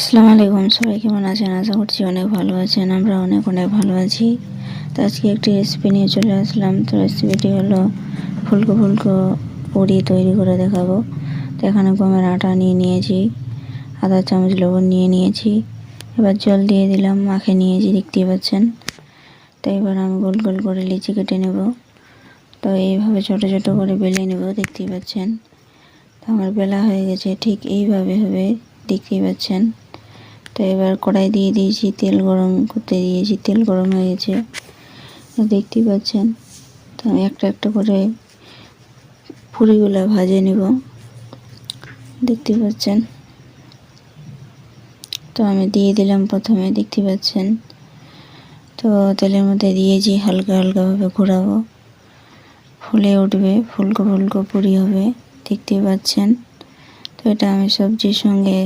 আসসালামু আলাইকুম, সবাই কেমন আছেন? আশা করছি অনেক ভালো আছেন, আমরা অনেক অনেক ভালো আছি। তো আজকে একটি রেসিপি নিয়ে চলে আসলাম। তো রেসিপিটি হলো ফুলকো ফুলকো পুরি তৈরি করে দেখাবো। তো এখানে গমের আটা নিয়ে নিয়েছি আধা চামচ, লবণ নিয়ে নিয়েছি। এবার জল দিয়ে দিলাম মাখে নিয়েছি, দেখতেই পাচ্ছেন। তো এবার আমি গোল গোল করে লিচি কেটে নেব। তো এইভাবে ছোট ছোট করে বেলে নেব, দেখতেই পাচ্ছেন। তো আমার বেলা হয়ে গেছে, ঠিক এইভাবে হবে, দেখতেই পাচ্ছেন। তো এবার কড়াই দিয়ে দিয়েছি, তেল গরম করতে দিয়েছি, তেল গরম হয়ে গেছে। দেখতেই পাচ্ছেন, তো আমি একটা একটা করে পুরিগুলো ভাজে নেব। দেখতে পাচ্ছেন, তো আমি দিয়ে দিলাম প্রথমে দেখতে পাচ্ছেন। তো তেলের মধ্যে দিয়েছি হালকা হালকাভাবে ঘোরাবো। ফুলে উঠবে, ফুলকো ফুলকো পুরি হবে দেখতে পাচ্ছেন। তো এটা আমি সবজির সঙ্গে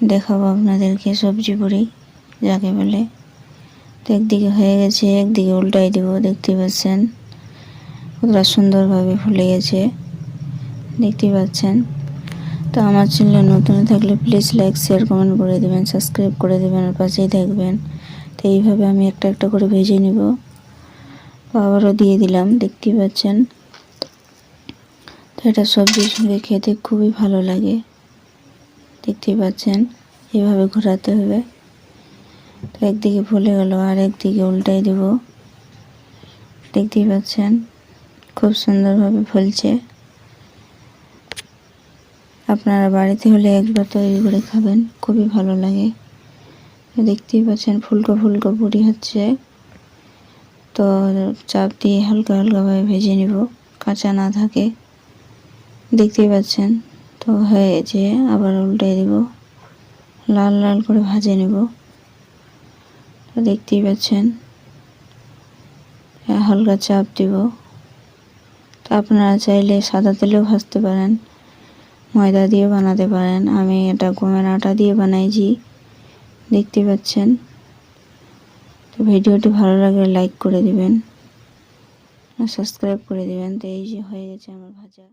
দেখাবো আপনাদেরকে সবজি পুরি, যাকে বলে। তো একদিকে হয়ে গেছে, একদিকে উল্টাই দেবো দেখতে পাচ্ছেন। কতটা সুন্দরভাবে ফুলে গেছে দেখতে পাচ্ছেন। তো আমার চ্যানেলে নতুন থাকলে প্লিজ লাইক, শেয়ার, কমেন্ট করে দেবেন, সাবস্ক্রাইব করে দেবেন আর পাশেই থাকবেন। তো এইভাবে আমি একটা একটা করে ভেজে নিব। আবারও দিয়ে দিলাম দেখতে পাচ্ছেন। তো এটা সবজির সঙ্গে খেতে খুবই ভালো লাগে। দেখতেই পাচ্ছেন, এভাবে ঘোরাতে হবে। তো একদিকে ফুলে গেল, আর একদিকে উল্টাই দেব। দেখতেই পাচ্ছেন, খুব সুন্দরভাবে ফুলছে। আপনারা বাড়িতে হলে একবার তৈরি করে খাবেন, খুবই ভালো লাগে। দেখতেই পাচ্ছেন, ফুলকো ফুলকো পুরি হচ্ছে। তো চাপ দিয়ে হালকা হালকাভাবে ভেজে নিব, কাঁচা না থাকে। দেখতেই পাচ্ছেন। তো হয়ে গেছে, আবার উল্টে দেব। লাল লাল করে ভাজে নেব। তো দেখতেই পাচ্ছেন, হালকা চাপ দিব। তো আপনারা চাইলে সাদা তেলেও ভাজতে পারেন, ময়দা দিয়ে বানাতে পারেন। আমি এটা গমের আটা দিয়ে বানাইছি, দেখতে পাচ্ছেন। তো ভিডিওটি ভালো লাগলে লাইক করে দিবেন সাবস্ক্রাইব করে দিবেন। তো এই যে হয়ে গেছে আমার ভাজা।